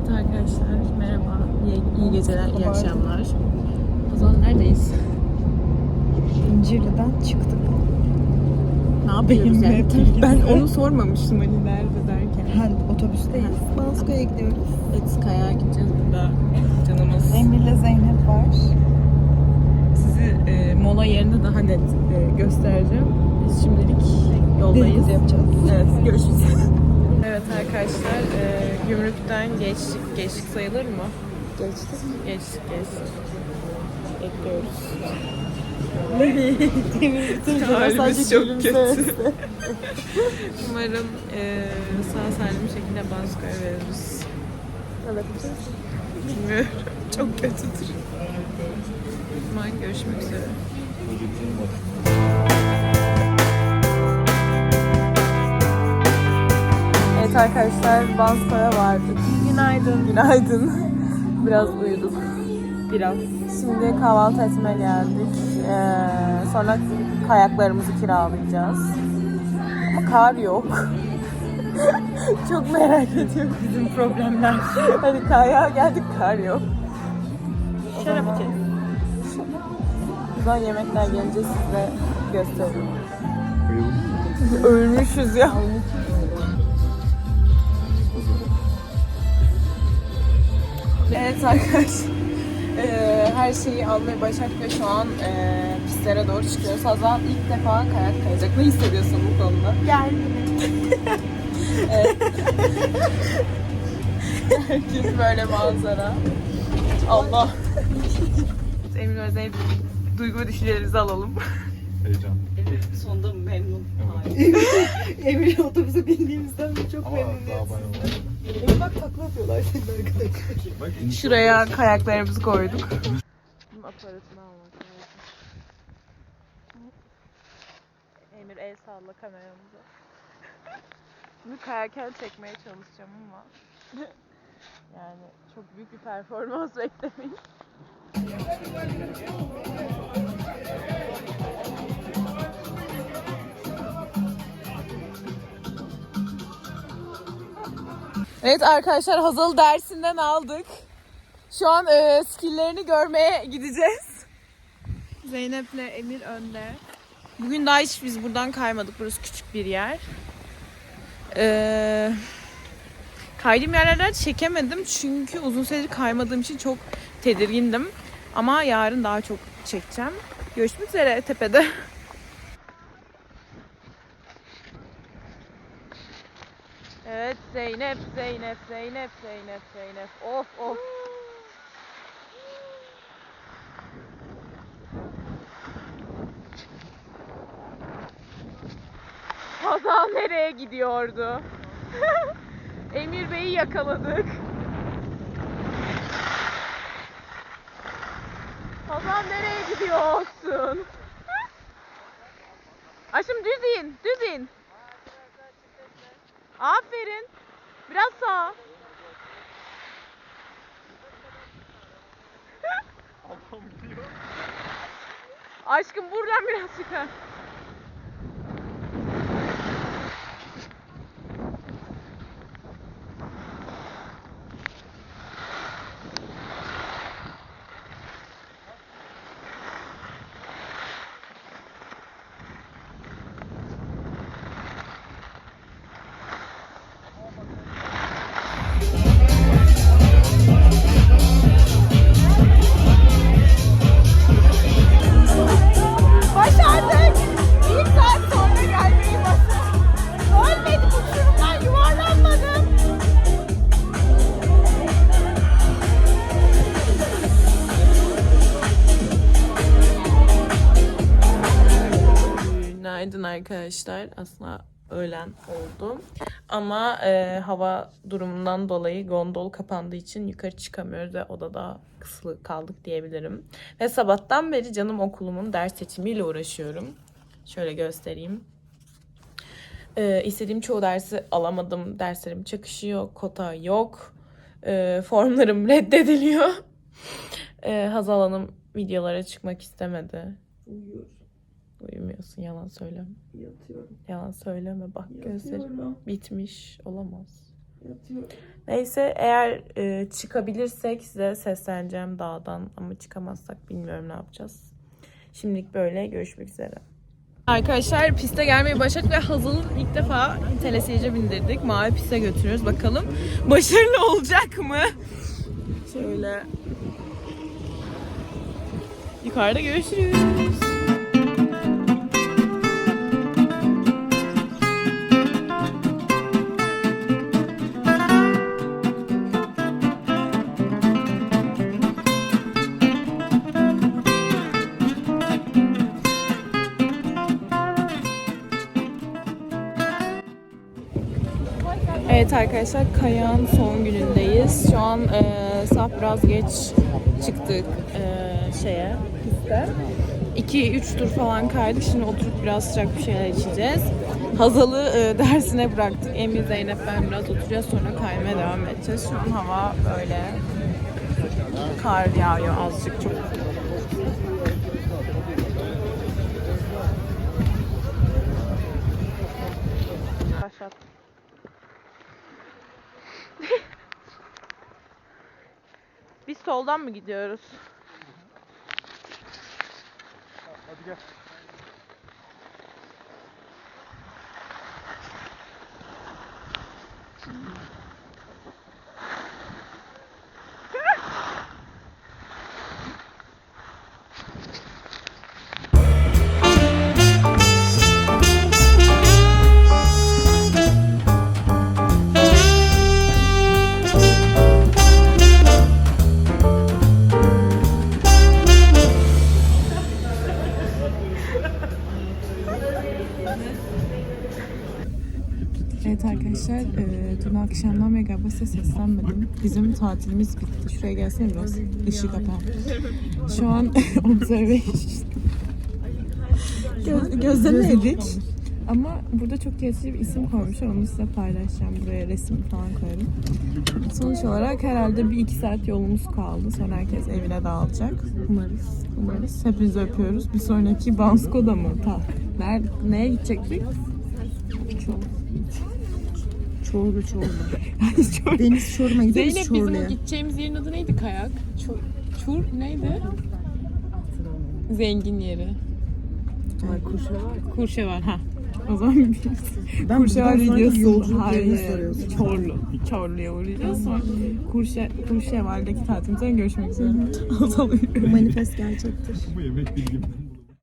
Evet arkadaşlar merhaba. İyi, iyi geceler, iyi akşamlar. O zaman neredeyiz? İncirli'den çıktık. Ne yapıyoruz yani? Ben onu sormamıştım hani nerede derken. Ha, otobüsteyiz. Bansko'ya gidiyoruz. Etskaya'ya gideceğiz burada. Canımız. Emir'le Zeynep var. Sizi e, mola yerinde daha net e, göstereceğim. Biz şimdilik yoldayız. Dedikodu yapacağız. Evet, görüşürüz. evet arkadaşlar, e, gümrükten geçtik. Geçtik sayılır mı? Geçtik. Geçtik, geçtik. Bekliyoruz. Halimiz çok kötü. Umarım e, sağ salim bir şekilde Bansko'ya veririz. Evet. Bilmiyorum. Çok kötüdür. O zaman görüşmek üzere. Evet arkadaşlar Bansko'ya vardık. Günaydın. Günaydın. Biraz uyuduk. Biraz. Şimdi kahvaltı etmeye geldik. Ee, sonra kayaklarımızı kiralayacağız. Ama kar yok. Çok merak ediyorum. Bizim problemler. Hadi kayağa geldik kar yok. Şarap içelim. Buradan yemekler gelince size gösteririm. Ölmüşüz ya. Evet arkadaşlar. Eee, her şeyi almaya başladık ve şu an eee, pistlere doğru çıkıyoruz. Hazal ilk defa kayak kayacak. Ne hissediyorsun bu konuda? Herkes böyle manzara. Allah. Emin Özey'in duygu düşüncelerinizi alalım. Heyecan. Sonunda memnun. Evet. Emir otobüse bindiğimizden de çok Ama bak takla atıyorlar senin arkadaşlar. Şuraya kayaklarımızı koyduk. Bunun aparatını almak lazım. Emir el salla kameramıza. Bunu kayarken çekmeye çalışacağım ama yani çok büyük bir performans beklemeyin. Evet arkadaşlar Hazal dersinden aldık. Şu an e, skilllerini görmeye gideceğiz. Zeynep'le Emir önde. Bugün daha hiç biz buradan kaymadık. Burası küçük bir yer. Ee, kaydığım yerlerden çekemedim çünkü uzun süredir kaymadığım için çok tedirgindim. Ama yarın daha çok çekeceğim. Görüşmek üzere tepede. Evet Zeynep, Zeynep, Zeynep, Zeynep, Zeynep. Of of. Hazal nereye gidiyordu? Emir Bey'i yakaladık. Hazal nereye gidiyorsun? Aşkım düz in, düz in. Aferin. Biraz sağ. Aşkım buradan biraz çıkar. Arkadaşlar. Aslında öğlen oldu. Ama e, hava durumundan dolayı gondol kapandığı için yukarı çıkamıyoruz ve odada kısılı kaldık diyebilirim. Ve sabahtan beri canım okulumun ders seçimiyle uğraşıyorum. Şöyle göstereyim. E, istediğim çoğu dersi alamadım. Derslerim çakışıyor. Kota yok. E, formlarım reddediliyor. E, Hazal Hanım videolara çıkmak istemedi. Uyuyorum, Uyumuyorsun yalan söyleme. yatıyorum. Yalan söyleme bak gözlerim bitmiş olamaz. Yatıyorum. Neyse eğer e, çıkabilirsek size sesleneceğim dağdan ama çıkamazsak bilmiyorum ne yapacağız. Şimdilik böyle görüşmek üzere. Arkadaşlar piste gelmeye başladık ve Hazal'ın ilk defa telesiyece bindirdik. Mavi piste götürüyoruz bakalım. Başarılı olacak mı? Şöyle. Yukarıda görüşürüz. Evet arkadaşlar Kayağın son günündeyiz. Şu an e, saat biraz geç çıktık e, şeye piste. 2-3 tur falan kaydık. Şimdi oturup biraz sıcak bir şeyler içeceğiz. Hazal'ı e, dersine bıraktık. Emir, Zeynep, ben biraz oturacağız. Sonra kaymaya devam edeceğiz. Şu an hava böyle kar yağıyor azıcık çok. Soldan mı gidiyoruz? Hadi gel. Evet arkadaşlar, e, dün akşamdan size seslenmedim. Bizim tatilimiz bitti. Şuraya gelsene biraz. Işık kapan. Şu an observation. Göz, gözlemedik. Ama burada çok yaratıcı bir isim koymuşlar. Onu size paylaşacağım. Buraya resim falan koyarım. Sonuç olarak herhalde bir iki saat yolumuz kaldı. Sonra herkes evine dağılacak. Umarız. Umarız. Hepinizi öpüyoruz. Bir sonraki Bansko'da mı? Ta. Nerede? Neye gidecektik? Çok. Çorlu Çorlu. Çok Deniz Çorlu'na gideriz Zeynep bizim o Çorlu'ya. gideceğimiz yerin adı neydi kayak? Çur, çur neydi? Zengin yeri. Ay kuşlar var. Kurşevar ha. O zaman bir Ben buradan sonraki videosu. yolculuk yerini Hayır. soruyorsun. Çorlu. Çorlu'ya uğrayacağız. Sonra Kurşe, Kurşevar'daki tatilimizden görüşmek üzere. Azalıyor. Manifest gerçektir. Bu yemek bilgim.